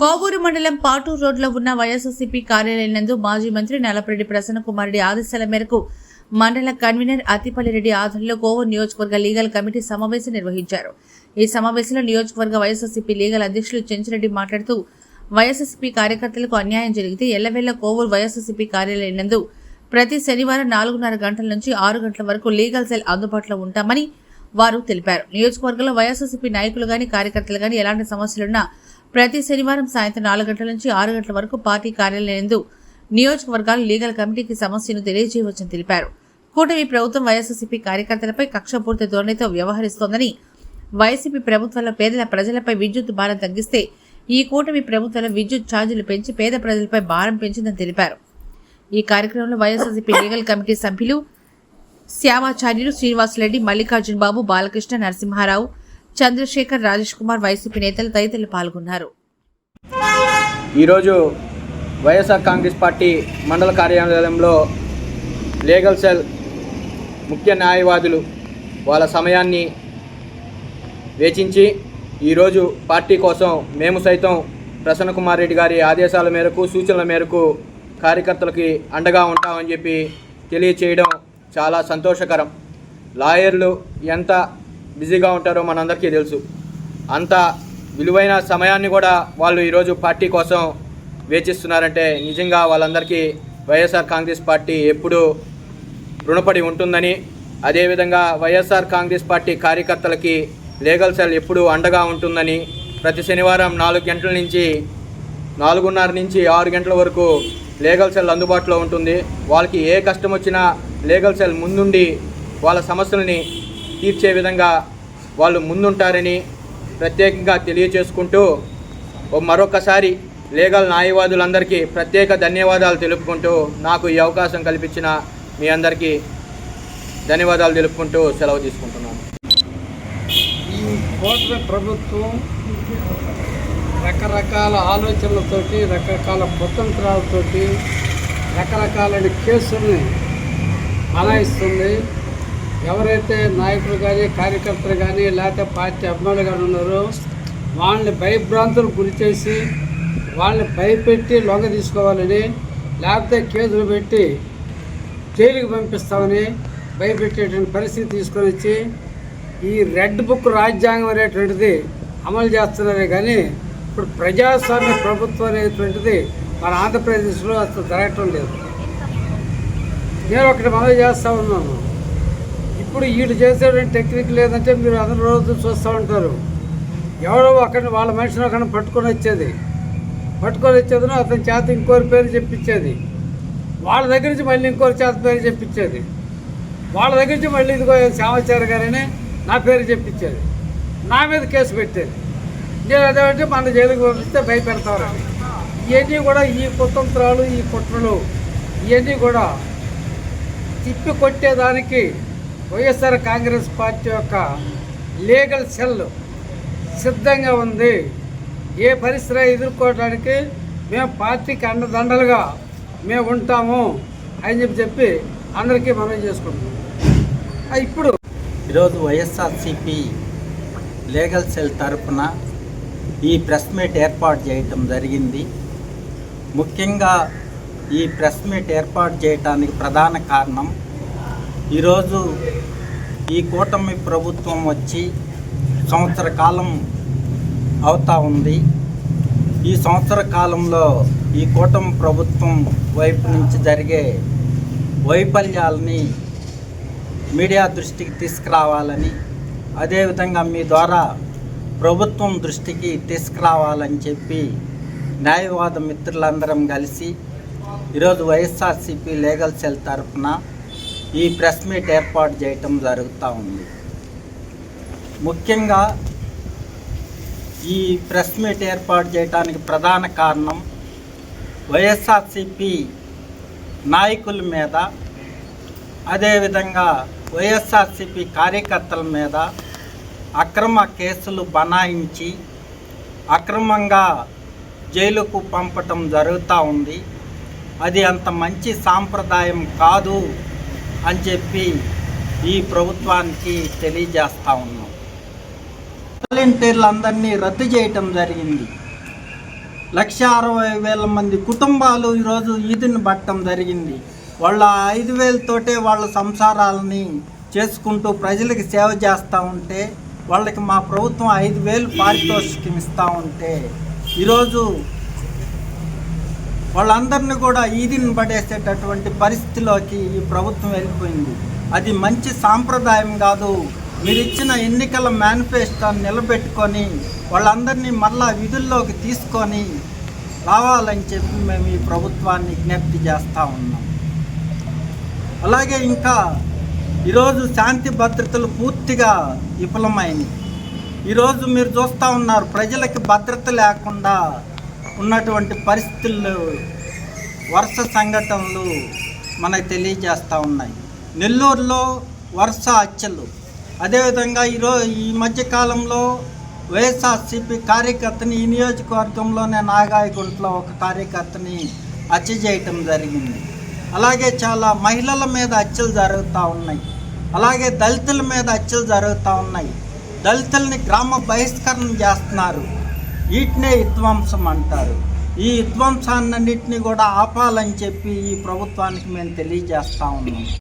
కోవూరు మండలం పాటూరు రోడ్లో ఉన్న వైఎస్ఆర్సీపీ కార్యాలయం నందు మాజీ మంత్రి నలపరెడ్డి ప్రసన్న కుమార్ ఆదేశాల మేరకు మండల కన్వీనర్ అతిపల్లి రెడ్డి ఆధ్వర్యంలో కోవూరు నియోజకవర్గ లీగల్ కమిటీ సమావేశం నిర్వహించారు. ఈ సమావేశంలో నియోజకవర్గ వైఎస్ఆర్సీపీ లీగల్ అధ్యక్షులు చెంచిరెడ్డి మాట్లాడుతూ వైఎస్ఆర్సీపీ కార్యకర్తలకు అన్యాయం జరిగితే ఎల్లవేళ కోవూరు వైఎస్ఆర్సీపీ కార్యాలయం నందు ప్రతి శనివారం నాలుగున్నర గంటల నుంచి ఆరు గంటల వరకు లీగల్ సెల్ అందుబాటులో ఉంటామని వారు తెలిపారు. నియోజకవర్గంలో వైఎస్ఆర్సీపీ నాయకులు గాని కార్యకర్తలు గాని ఎలాంటి సమస్యలున్నా ప్రతి శనివారం సాయంత్రం నాలుగు గంటల నుంచి ఆరు గంటల వరకు పార్టీ కార్యాలయందు నియోజకవర్గాలు లీగల్ కమిటీకి సమస్యను తెలియజేయవచ్చని తెలిపారు. కూటమి ప్రభుత్వం వైఎస్ఆర్సీపీ కార్యకర్తలపై కక్షపూర్తి ధోరణితో వ్యవహరిస్తోందని వైసీపీ ప్రభుత్వంలో పేదల ప్రజలపై విద్యుత్ భారం తగ్గిస్తే ఈ కూటమి ప్రభుత్వంలో విద్యుత్ ఛార్జీలు పెంచి పేద ప్రజలపై భారం పెంచిందని తెలిపారు. ఈ కార్యక్రమంలో వైఎస్ఆర్సీపీ లీగల్ కమిటీ సభ్యులు శ్యామాచార్యులు శ్రీనివాసరెడ్డి మల్లికార్జున బాబు బాలకృష్ణ నరసింహారావు చంద్రశేఖర్ రాజేష్ కుమార్ వైసీపీ నేతలు తదితరులు పాల్గొన్నారు. ఈరోజు వైఎస్ఆర్ కాంగ్రెస్ పార్టీ మండల కార్యాలయంలో లీగల్ సెల్ ముఖ్య న్యాయవాదులు వాళ్ళ సమయాన్ని వేచించి ఈరోజు పార్టీ కోసం మేము సైతం ప్రసన్న కుమార్ రెడ్డి గారి ఆదేశాల మేరకు సూచనల మేరకు కార్యకర్తలకి అండగా ఉంటామని చెప్పి తెలియచేయడం చాలా సంతోషకరం. లాయర్లు ఎంత బిజీగా ఉంటారో మనందరికీ తెలుసు. అంత విలువైన సమయాన్ని కూడా వాళ్ళు ఈరోజు పార్టీ కోసం వేచిస్తున్నారంటే నిజంగా వాళ్ళందరికీ వైఎస్ఆర్ కాంగ్రెస్ పార్టీ ఎప్పుడూ రుణపడి ఉంటుందని అదేవిధంగా వైఎస్ఆర్ కాంగ్రెస్ పార్టీ కార్యకర్తలకి లీగల్ సెల్ ఎప్పుడూ అండగా ఉంటుందని ప్రతి శనివారం నాలుగు గంటల నుంచి నాలుగున్నర నుంచి ఆరు గంటల వరకు లీగల్ సెల్ అందుబాటులో ఉంటుంది. వాళ్ళకి ఏ కష్టం వచ్చినా లీగల్ సెల్ ముందుండి వాళ్ళ సమస్యల్ని తీర్చే విధంగా వాళ్ళు ముందుంటారని ప్రత్యేకంగా తెలియచేసుకుంటూ ఓ మరొకసారి లీగల్ న్యాయవాదులందరికీ ప్రత్యేక ధన్యవాదాలు తెలుపుకుంటూ నాకు ఈ అవకాశం కల్పించిన మీ అందరికీ ధన్యవాదాలు తెలుపుకుంటూ సెలవు తీసుకుంటున్నాను. ఈ కూటమి ప్రభుత్వం రకరకాల ఆలోచనలతోటి రకరకాల కుతంత్రాలతోటి రకరకాలైన కేసుల్ని బనాయిస్తుంది. ఎవరైతే నాయకులు కానీ కార్యకర్తలు కానీ లేకపోతే పార్టీ అభిమానులు కానీ ఉన్నారో వాళ్ళని భయభ్రాంతులకు గురి చేసి వాళ్ళని భయపెట్టి లొంగ తీసుకోవాలని లేకపోతే కేసులు పెట్టి జైలుకి పంపిస్తామని భయపెట్టేటువంటి పరిస్థితి తీసుకొని వచ్చి ఈ రెడ్ బుక్ రాజ్యాంగం అనేటువంటిది అమలు చేస్తున్నారే కానీ ఇప్పుడు ప్రజాస్వామ్య ప్రభుత్వం అనేటువంటిది మన ఆంధ్రప్రదేశ్లో అసలు జరగటం లేదు. నేను ఒకటి మనవి చేస్తూ ఉన్నాను. ఇప్పుడు వీళ్ళు చేసేటువంటి టెక్నిక్ లేదంటే మీరు అందరు రోజు చూస్తూ ఉంటారు. ఎవరో అక్కడ వాళ్ళ మనిషిని అక్కడ పట్టుకొని వచ్చేది. పట్టుకొని వచ్చేదినో అతని చేత ఇంకోరి పేరు చెప్పించేది. వాళ్ళ దగ్గర నుంచి మళ్ళీ ఇంకోరి చేత పేరు చెప్పించేది. వాళ్ళ దగ్గర నుంచి మళ్ళీ ఇదిగో శ్యామాచార్య గారని నా పేరు చెప్పించేది. నా మీద కేసు పెట్టేది. నేను అదేమంటే మన జైలుకి పంపిస్తే భయపెడతారు ఇవన్నీ కూడా ఈ కుతంత్రాలు ఈ కుట్రలు ఇవన్నీ కూడా తిప్పి కొట్టేదానికి వైఎస్ఆర్ కాంగ్రెస్ పార్టీ యొక్క లీగల్ సెల్ సిద్ధంగా ఉంది. ఏ పరిస్థితి ఎదుర్కోవడానికి మేము పార్టీకి అండదండలుగా మేము ఉంటాము అని చెప్పి చెప్పి అందరికీ మనం చేసుకుంటున్నాం. ఇప్పుడు ఈరోజు వైఎస్ఆర్సిపి లీగల్ సెల్ తరఫున ఈ ప్రెస్ మీట్ ఏర్పాటు చేయటం జరిగింది. ముఖ్యంగా ఈ ప్రెస్ మీట్ ఏర్పాటు చేయటానికి ప్రధాన కారణం ఈరోజు ఈ కూటమి ప్రభుత్వం వచ్చి సంవత్సర కాలం అవుతా ఉంది. ఈ సంవత్సర కాలంలో ఈ కూటమి ప్రభుత్వం వైపు నుంచి జరిగే వైఫల్యాలని మీడియా దృష్టికి తీసుకురావాలని అదేవిధంగా మీ ద్వారా ప్రభుత్వం దృష్టికి తీసుకురావాలని చెప్పి న్యాయవాద మిత్రులందరం కలిసి ఈరోజు వైఎస్ఆర్సీపీ లీగల్ సెల్ తరఫున ఈ ప్రెస్ మీట్ ఏర్పాటు చేయటం జరుగుతూ ఉంది. ముఖ్యంగా ఈ ప్రెస్ మీట్ ఏర్పాటు చేయడానికి ప్రధాన కారణం వైఎస్ఆర్సీపీ నాయకుల మీద అదేవిధంగా వైఎస్ఆర్సీపీ కార్యకర్తల మీద అక్రమ కేసులు బనాయించి అక్రమంగా జైలుకు పంపటం జరుగుతూ ఉంది. అది అంత మంచి సాంప్రదాయం కాదు. అని చెప్పి ఈ ప్రభుత్వానికి తెలియజేస్తూ ఉన్నాం. వాలంటీర్లందరినీ రద్దు చేయటం జరిగింది. లక్ష అరవై వేల మంది కుటుంబాలు ఈరోజు ఈదుని పట్టడం జరిగింది. వాళ్ళ ఐదు వేలతోటే వాళ్ళ సంసారాలని చేసుకుంటూ ప్రజలకు సేవ చేస్తూ ఉంటే వాళ్ళకి మా ప్రభుత్వం ఐదు వేలు పారితోషికం ఇస్తూ ఉంటే ఈరోజు వాళ్ళందరినీ కూడా ఈదిని పడేసేటటువంటి పరిస్థితిలోకి ఈ ప్రభుత్వం వెళ్ళిపోయింది. అది మంచి సాంప్రదాయం కాదు. మీరు ఇచ్చిన ఎన్నికల మేనిఫెస్టోని నిలబెట్టుకొని వాళ్ళందరినీ మళ్ళా విధుల్లోకి తీసుకొని రావాలని చెప్పి మేము ఈ ప్రభుత్వాన్ని విజ్ఞప్తి చేస్తూ ఉన్నాం. అలాగే ఇంకా ఈరోజు శాంతి భద్రతలు పూర్తిగా విఫలమైనవి ఈరోజు మీరు చూస్తూ ఉన్నారు ప్రజలకు భద్రత లేకుండా ఉన్నటువంటి పరిస్థితుల్లో వరుస సంఘటనలు మనకు తెలియజేస్తూ ఉన్నాయి. నెల్లూరులో వరుస హత్యలు. అదేవిధంగా ఈరోజు ఈ మధ్యకాలంలో వైఎస్ఆర్సిపి వైఎస్ఆర్సీపీ కార్యకర్తని ఈ నియోజకవర్గంలోనే నాగాయకుంట్లో ఒక కార్యకర్తని హత్య చేయటం జరిగింది. అలాగే చాలా మహిళల మీద హత్యలు జరుగుతూ ఉన్నాయి. అలాగే దళితుల మీద హత్యలు జరుగుతూ ఉన్నాయి. దళితుల్ని గ్రామ బహిష్కరణ చేస్తున్నారు. వీటినే విధ్వంసం అంటారు. ఈ విధ్వంసాన్నింటినీ కూడా ఆపాలని చెప్పి ఈ ప్రభుత్వానికి మేము తెలియజేస్తా ఉన్నాం.